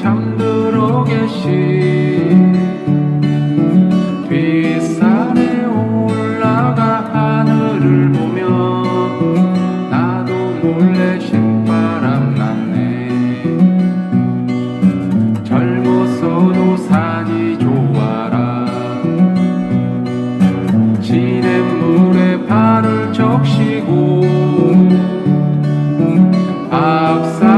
잠들어 계신 빗산에 올라가 하늘을 보며 나도 몰래 신바람 났네. 젊었어도 산이 좋아라. 시냇물에 발을 적시고 앞산